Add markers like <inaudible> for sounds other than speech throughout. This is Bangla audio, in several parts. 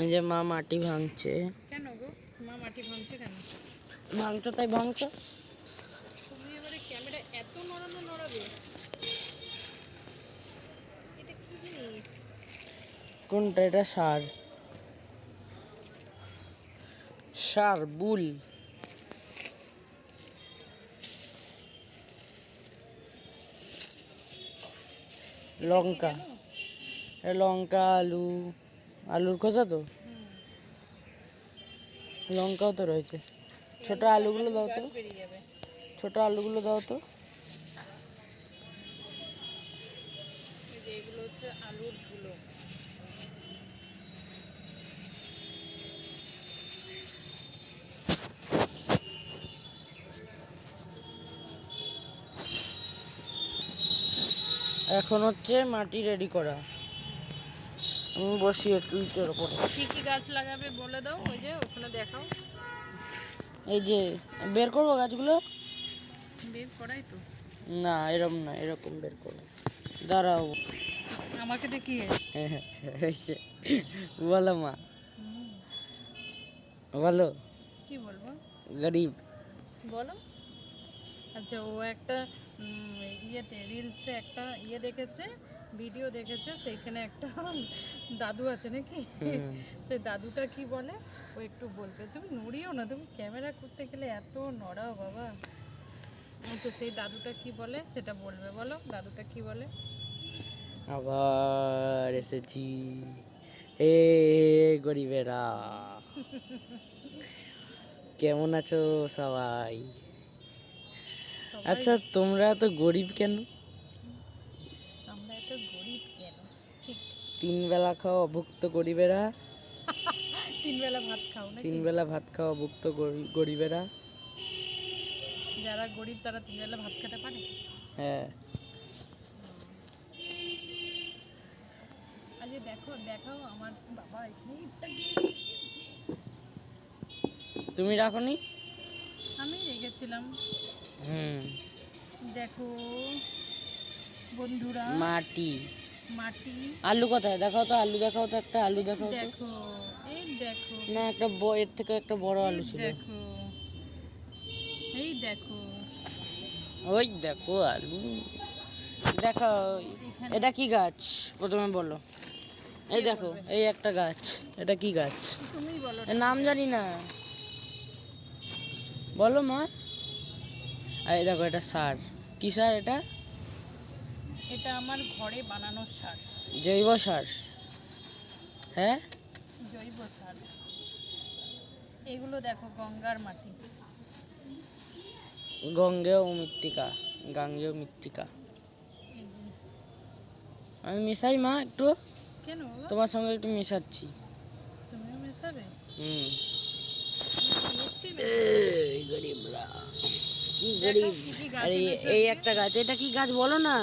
এই যে মা মাটি ভাঙছে। কেন গো? মা মাটি ভাঙছে কেন? ভাঙছো তাই ভাঙছো। তুমি এবারে ক্যামেরা এত নড়ানো নড়াবে। এটা কি জিনিস? কোনটা? এটা সার। সার বুল। লঙ্কা। লঙ্কা আলু। আলুর খোসা তো? লঙ্কাও তো রয়েছে। ছোট আলুগুলো দাও তো। ছোট আলুগুলো দাও তো। এখন হচ্ছে মাটি রেডি করা। আমি বসি একটু ইটের ওপরে কি কি গাছ লাগাবে বলে দাও ওই যে ওখানে দেখাও। এই যে বের করব গাছগুলো? বের করাই তো। না এরকম না এরকম বের করব। দাঁড়াও। আমাকে দেখিয়ে। বলো মা। বলো। কি বলব? গরিব। বলো। আচ্ছা ও একটা ইয়েতে রিলসে একটা ইয়ে দেখেছে ভিডিও দেখেছে সেইখানে একটা দাদু আছে নাকি। সেই দাদুটা কি বলে? ও একটু বলবে। তুমি নড়িও না তুমি ক্যামেরা করতে গেলে এত নড়াও বাবা। তো সেই দাদুটা কি বলে সেটা বলবে বলো। দাদুটা কি বলে? আবার এসেছি। এ গরিবেরা। কেমন আছো সবাই? আচ্ছা তোমরা তো গরিব কেন আমরা এত গরিব কেন ঠিক তিন বেলা খাও অভুক্ত গরিবেরা। <laughs> তিন বেলা ভাত খাও না তিন বেলা ভাত খাও অভুক্ত গরি- গরিবেরা। যারা গরিব তারা তিন বেলা ভাত খেতে পারে? হ্যাঁ। আজকে দেখো দেখাও আমার বাবা। তুমি রাখনি? আমি রেখেছিলাম। হুম। দেখো বন্ধুরা। মাটি। মাটি। আলু কোথায়? দেখাও তো আলু দেখাও তো একটা আলু দেখাও দেখো এই দেখো। না একটা এর থেকে একটা বড় আলু ছিল। দেখো। এই দেখো। ওই দেখো আলু। দেখো এটা কি গাছ? প্রথমে বলো। এই দেখো এই একটা গাছ। এটা কি গাছ? তুমি বলো নাম জানি না। বলো মা। এই দেখো এটা সার। কি সার এটা? এটা আমার ঘরে বানানো সার। জৈব সার? হ্যাঁ? জৈব সার। এগুলো দেখো গঙ্গার মাটি। গঙ্গেয় মৃত্তিকা গাঙ্গেয় মৃত্তিকা। আমি মিশাই মা একটু কেন তোমার সঙ্গে একটু মিশাচ্ছি। তুমিও মেশাবে? হুম। এই গরিবরা। গরিব কি কি গাছ আরে এই একটা গাছ এটা কি গাছ বলো না?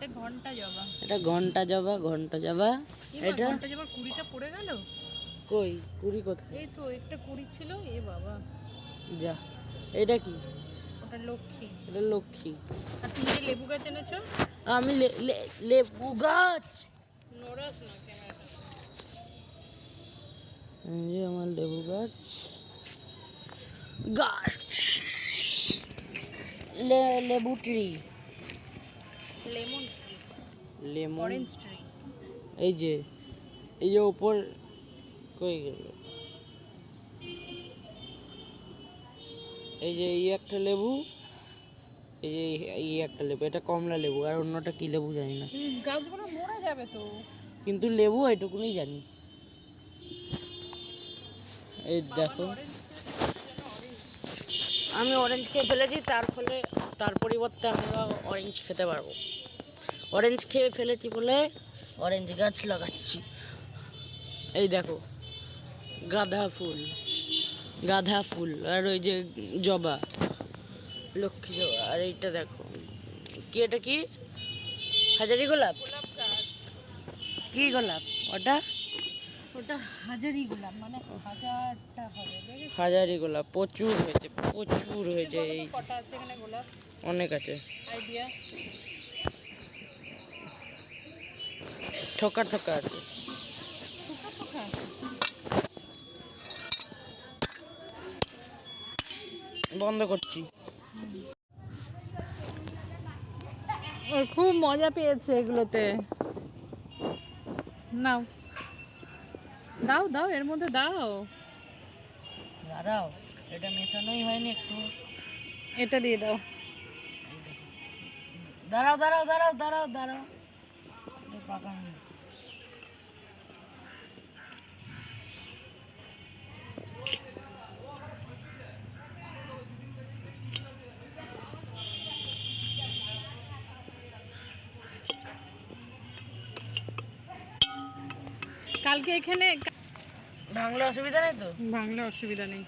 এটা ঘণ্টা জবা। এটা ঘণ্টা জবা ঘণ্টা জবা। এটা ঘণ্টা জবার কুড়িটা পড়ে গেল? কই? কুড়ি কোথায়? এই তো একটা কুড়ি ছিল এ বাবা। যা এটা কি? ওটা লক্ষ্মী। এটা লক্ষ্মী। আর তুমি লেবু গাছ এনেছো? আমি লেবু গাছ! নড়াস না ক্যামেরাটা এই আমার লেবু গাছ। গাছ! লেবু tree. Lemon lemon? Orange tree. এই যে এই যে ওপর কই গেল? এই যে এই একটা লেবু এই যে এই- একটা লেবু এটা কমলা লেবু আর অন্যটা কি লেবু জানি না। গাছগুলো মরে যাবে তো। কিন্তু লেবু এটুকুনি জানি। এই দেখো। আমি অরেঞ্জ খেয়ে ফেলেছি তার ফলে তার পরিবর্তে আমরা অরেঞ্জ খেতে পারব। অরেঞ্জ খেয়ে ফেলেছি বলে অরেঞ্জ গাছ লাগাচ্ছি। এই দেখো গাঁদা ফুল গাঁদা ফুল আর ওই যে জবা লক্ষ্মী জবা আর এইটা দেখো। কি এটা কি? হাজারি গোলাপ? গোলাপ কি গোলাপ? ওটা? হাজারি গোলাপ মানে হাজারটা হবে হাজারি প্রচুর হয়েছে প্রচুর হয়েছে এই কটা আছে এখানে অনেক আছে। আছে ঠোকার ঠোকা আছে। বন্ধ করছি। খুব মজা পেয়েছে এগুলোতে। নাও। দাও দাও এর মধ্যে দাও। দাঁড়াও এটা মেশানোই হয়নি একটু। এটা দিয়ে দাও। দাঁড়াও দাঁড়াও দাঁড়াও দাঁড়াও দাঁড়াও। এটা কালকে এখানে ভাঙলে অসুবিধা নেই তো? বাংলা অসুবিধা নেই।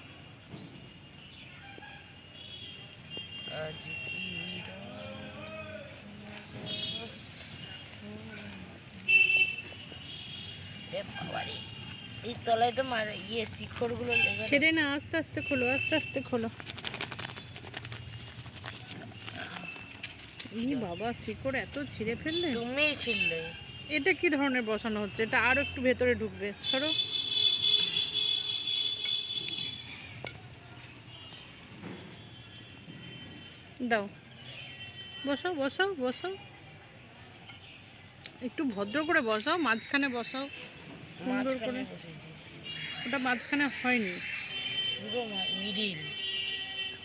এই তলায় তো মার ইয়ে শিখরগুলো ছেড়ে না আস্তে আস্তে খোলো আস্তে আস্তে খোলো। এই বাবা শিকড় এত ছিঁড়ে ফেললে। তুমিই ছিলে এটা কি ধরনের বসানো হচ্ছে? এটা আরও একটু ভেতরে ঢুকবে। সরো দাও। বসাও বসাও বসাও। একটু ভদ্র করে বসাও মাঝখানে বসাও। সুন্দর করে। ওটা মাঝখানে হয়নি।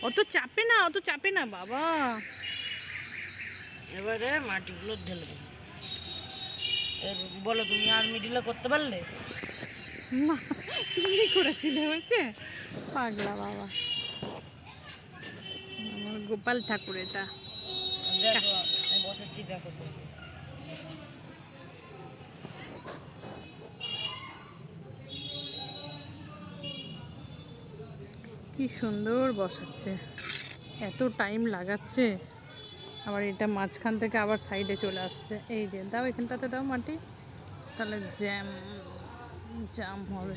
অত চাপে না অত চাপে না বাবা। এবারে মাটিগুলো ঢেলে দেবো। বলো তুমি আর মিডিলে করতে পারলে? না তুমি করেছিলে হয়েছে? পাগলা বাবা। আমার গোপাল ঠাকুর এটা। দেখো বসাচ্ছি দেখো তো কি সুন্দর বসাচ্ছে। এত টাইম লাগাচ্ছে। আবার এটা মাঝখান থেকে আবার সাইডে চলে আসছে। এই যে দাও এখানটাতে দাও মাটি। তাহলে জ্যাম জাম হবে।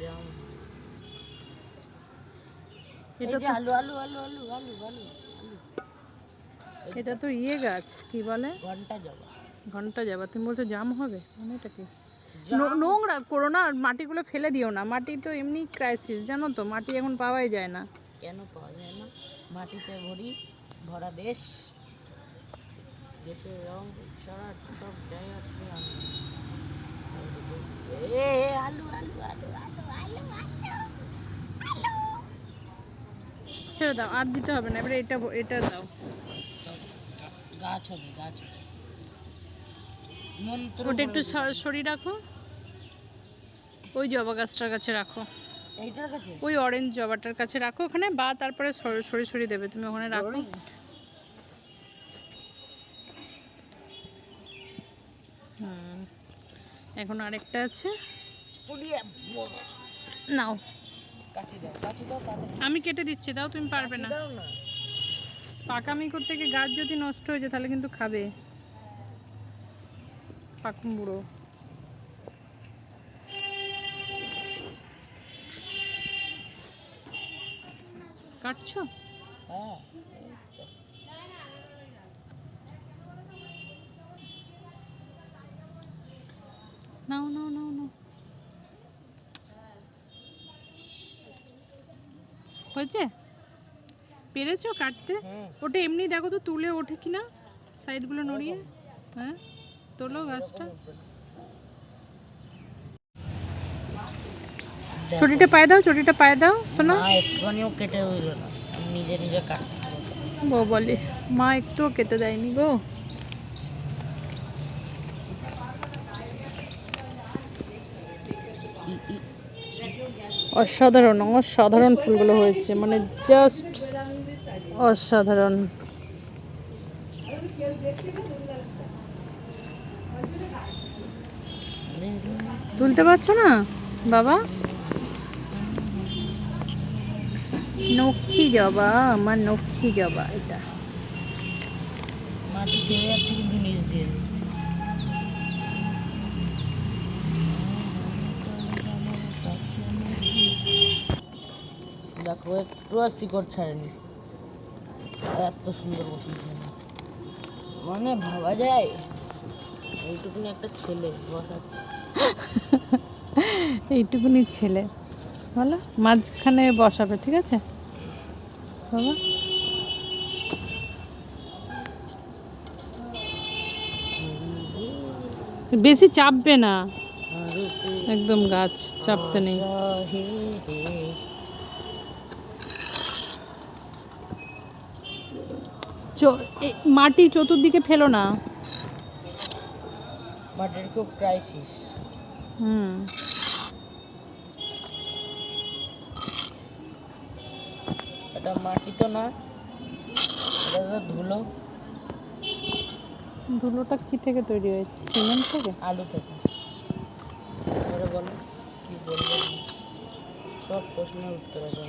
এটা তো আলু আলু আলু আলু আলু আলু আলু। এটা তো ইয়ে গাছ কি বলে? ঘণ্টা যাবা ঘণ্টা যাবা তুমি বলছো জাম হবে? মানে এটা কি নোংরা করো না মাটিগুলো ফেলে দিও না। মাটি তো এমনি ক্রাইসিস জানো তো? মাটি এখন পাওয়াই যায় না। কেন পাওয়া যায় না? মাটিতে ভরি ভরা দেশ। দেশের রং সারা সব জায়গা থেকে আনু এ এ, আলু আলু আলু আলু আলু আলু ছেড়ে দাও আর দিতে হবে না এবারে এটা এটা দাও। গাছ হবে গাছ হবে। ওটা একটু সরিয়ে রাখো। ওই জবা গাছটার কাছে রাখো। এইটার কাছে? ওই অরেঞ্জ জবাটার কাছে রাখো ওখানে বা তারপরে সরি সরিয়ে দেবে তুমি ওখানে রাখো। এখন আরেকটা আছে। নাও। আমি কেটে দিচ্ছি দাও তুমি পারবে না। না। পাকামি করতে গিয়ে গাছ যদি নষ্ট হয়ে যায় তাহলে কিন্তু খাবে। পাকুম বুড়ো। কাটছো? হ্যাঁ। নাও নাও নাও নাও হয়েছে? পেরেছ কাটতে? ওটা এমনি দেখো তো তুলে ওঠে কিনা সাইডগুলো নড়িয়ে। হ্যাঁ? তোলো গাছটা। চটিটা পায়ে দাও চটিটা পায়ে দাও। শোনো। একটুখানিও কেটে নিজে নিজে কাট বউ বলে মা একটুও কেটে দেয়নি গো। অসাধারণ অসাধারণ ফুলগুলো হয়েছে মানে জাস্ট অসাধারণ। তুলতে পারছ না, বাবা? নক্ষী জবা, আমার নক্ষী জবা এটা। মাটি দিয়ে। দেখো একটু শিকড় ছাড়েনি। এত সুন্দর বসে মানে ভাবা যায় এইটুকুনি একটা ছেলে বসাচ্ছে <laughs> এইটুকুনি ছেলে। বলো মাঝখানে বসাবে ঠিক আছে? বাবা। বেশি চাপবে না। একদম গাছ চাপতে নেই। মাটি চতুর্দিকে ফেলো না। মাটির খুব ক্রাইসিস হুম। এটা মাটি তো না এটা তো ধুলো। ধুলোটা কি থেকে তৈরি হয়েছে? সিমেন্ট থেকে? আলু থেকে। বলো কি বলব? সব প্রশ্নের উত্তর আছে।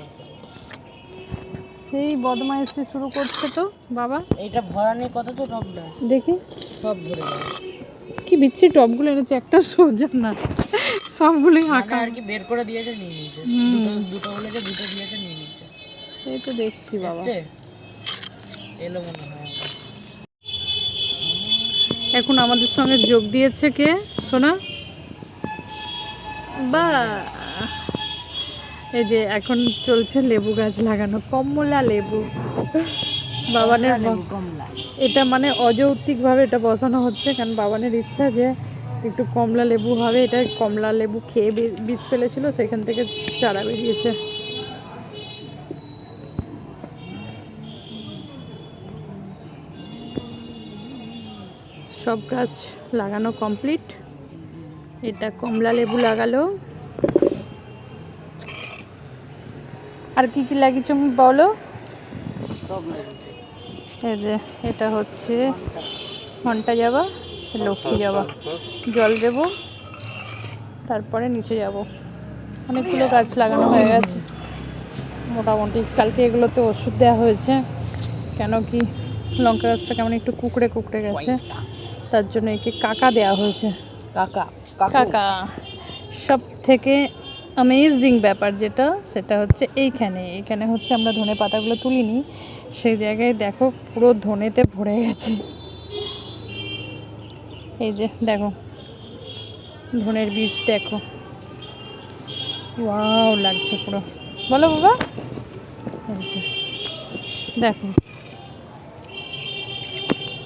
সেই বদমাইশি শুরু করছে তো বাবা। এটা ভরা নিয়ে কত তো টপ দেয়? দেখি। সব ভরে কি বিচ্ছি টপগুলো এনেছে একটা সোজা না। সবগুলোই মানে আঁকা আর কি বের করে দিয়েছে নিয়ে নিয়েছে। দুটো দুটো বলেছে দুটো দিয়েছে নিয়ে নিয়েছে। সেই তো দেখছি বাবা। এলো মনে হয়। এখন আমাদের সঙ্গে যোগ দিয়েছে কে সোনা? বা এই যে এখন চলছে লেবু গাছ লাগানো কমলা লেবু। বাবানের কমলা এটা মানে অযৌক্তিকভাবে এটা বসানো হচ্ছে কারণ বাবানের ইচ্ছা যে একটু কমলা লেবু হবে। এটা কমলা লেবু খেয়ে বীজ ফেলেছিল সেখান থেকে চারা বেরিয়েছে। সব গাছ লাগানো কমপ্লিট। এটা কমলা লেবু লাগালো। আর কি কি লাগিয়েছো তুমি বলো এই যে এটা হচ্ছে ঘণ্টা যাবা লক্ষ্মী যাবা জল দেব তারপরে নিচে যাব। অনেকগুলো গাছ লাগানো হয়ে গেছে। মোটামুটি কালকে এগুলোতে ওষুধ দেওয়া হয়েছে। কেন কি লঙ্কা গাছটা কেমন একটু কুকড়ে কুকড়ে গেছে। তার জন্য একে কাকা দেওয়া হয়েছে। কাকা। কাকা। সব থেকে অ্যামেজিং ব্যাপার যেটা, সেটা হচ্ছে এইখানে। এইখানে হচ্ছে আমরা ধনে পাতাগুলো তুলিনি। সেই জায়গায় দেখো পুরো ধনেতে ভরে গেছে। এই যে, দেখো। ধনের বীজ দেখো। ওয়াও, লাগছে পুরো। বলো বাবা। দেখো।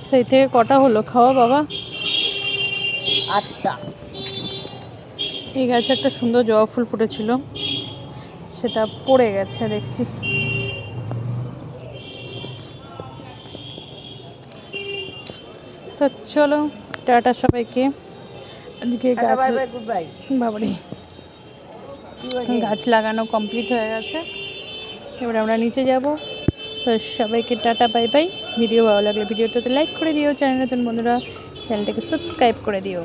সেই থেকে কটা হলো? খাওয়া বাবা? আটটা। এই গাছে একটা সুন্দর জবা ফুল ফুটেছিল। সেটা পড়ে গেছে দেখছি। তো চলো টাটা সবাইকে। আজকে গাছ বাবারে। গাছ লাগানো কমপ্লিট হয়ে গেছে। এবার আমরা নিচে যাব। তো সবাইকে টাটা বাই বাই ভিডিও ভালো লাগলে ভিডিওটাতে লাইক করে দিও। চ্যানেল নতুন বন্ধুরা চ্যানেলটাকে সাবস্ক্রাইব করে দিও।